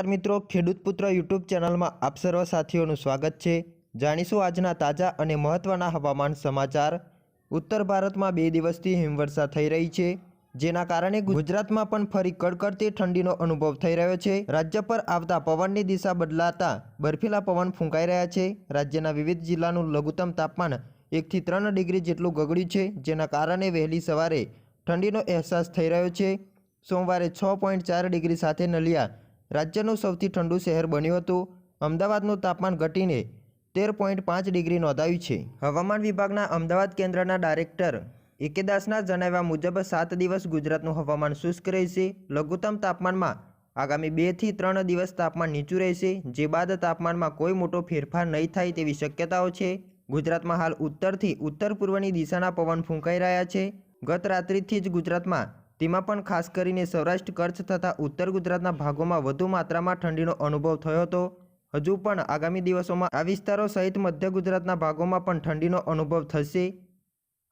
નમસ્કાર મિત્રો, ખેડૂત પુત્ર યુટ્યુબ ચેનલમાં આપ સર્વ સાથીઓનું સ્વાગત છે. જાણીશું આજના તાજા અને મહત્ત્વના હવામાન સમાચાર. ઉત્તર ભારતમાં બે દિવસથી હિમવર્ષા થઈ રહી છે, જેના કારણે ગુજરાતમાં પણ ફરી કડકડતી ઠંડીનો અનુભવ થઈ રહ્યો છે. રાજ્ય પર આવતા પવનની દિશા બદલાતા બર્ફીલા પવન ફૂંકાઈ રહ્યા છે. રાજ્યના વિવિધ જિલ્લાનું લઘુત્તમ તાપમાન એકથી ત્રણ ડિગ્રી જેટલું ગગડ્યું છે, જેના કારણે વહેલી સવારે ઠંડીનો અહેસાસ થઈ રહ્યો છે. સોમવારે છ પોઈન્ટ ચાર ડિગ્રી સાથે નલિયા રાજ્યનું સૌથી ઠંડુ શહેર બન્યું હતું. અમદાવાદનું તાપમાન ઘટીને તેર પોઈન્ટ પાંચ ડિગ્રી નોંધાયું છે. હવામાન વિભાગના અમદાવાદ કેન્દ્રના ડાયરેક્ટર એકેદાસના જણાવ્યા મુજબ સાત દિવસ ગુજરાતનું હવામાન શુષ્ક રહેશે. લઘુત્તમ તાપમાનમાં આગામી બેથી ત્રણ દિવસ તાપમાન નીચું રહેશે, જે બાદ તાપમાનમાં કોઈ મોટો ફેરફાર નહીં થાય તેવી શક્યતાઓ છે. ગુજરાતમાં હાલ ઉત્તરથી ઉત્તર પૂર્વની દિશાના પવન ફૂંકાઈ રહ્યા છે. ગત રાત્રિથી જ ગુજરાતમાં તેમાં પણ ખાસ કરીને સૌરાષ્ટ્ર કચ્છ તથા ઉત્તર ગુજરાતના ભાગોમાં વધુ માત્રામાં ઠંડીનો અનુભવ થયો હતો. હજુ પણ આગામી દિવસોમાં આ વિસ્તારો સહિત મધ્ય ગુજરાતના ભાગોમાં પણ ઠંડીનો અનુભવ થશે.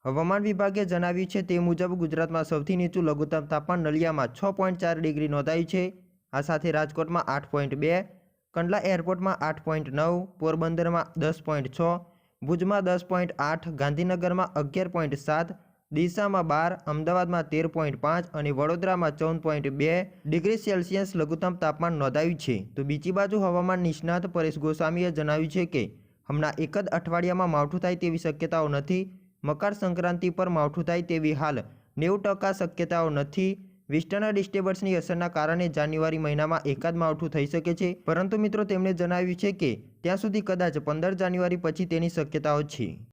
હવામાન વિભાગે જણાવ્યું છે, તે મુજબ ગુજરાતમાં સૌથી નીચું લઘુત્તમ તાપમાન નલિયામાં છ પોઈન્ટ ચાર ડિગ્રી નોંધાયું છે. આ સાથે રાજકોટમાં આઠ પોઈન્ટ બે, કંડલા એરપોર્ટમાં આઠ પોઈન્ટ નવ, પોરબંદરમાં દસ પોઈન્ટ છ, ભુજમાં દસ પોઈન્ટ આઠ, ગાંધીનગરમાં અગિયાર પોઈન્ટ સાત ડીસામાં બાર, અમદાવાદમાં તેર પોઈન્ટ પાંચ અને વડોદરામાં ચૌદ પોઈન્ટ બે ડિગ્રી સેલ્સિયસ લઘુત્તમ તાપમાન નોંધાયું છે. તો બીજી બાજુ હવામાન નિષ્ણાત પરેશ ગોસ્વામીએ જણાવ્યું છે કે, હમણાં એક જ અઠવાડિયામાં માવઠું થાય તેવી શક્યતાઓ નથી, મકર સંક્રાંતિ પર માવઠું થાય તેવી હાલ નેવું ટકા શક્યતાઓ નથી. વેસ્ટર્ન ડિસ્ટર્બન્સની અસરના કારણે જાન્યુઆરી મહિનામાં એકાદ માવઠું થઈ શકે છે. પરંતુ મિત્રો, તેમણે જણાવ્યું છે કે, ત્યાં સુધી કદાચ પંદર જાન્યુઆરી પછી તેની શક્યતાઓ છે.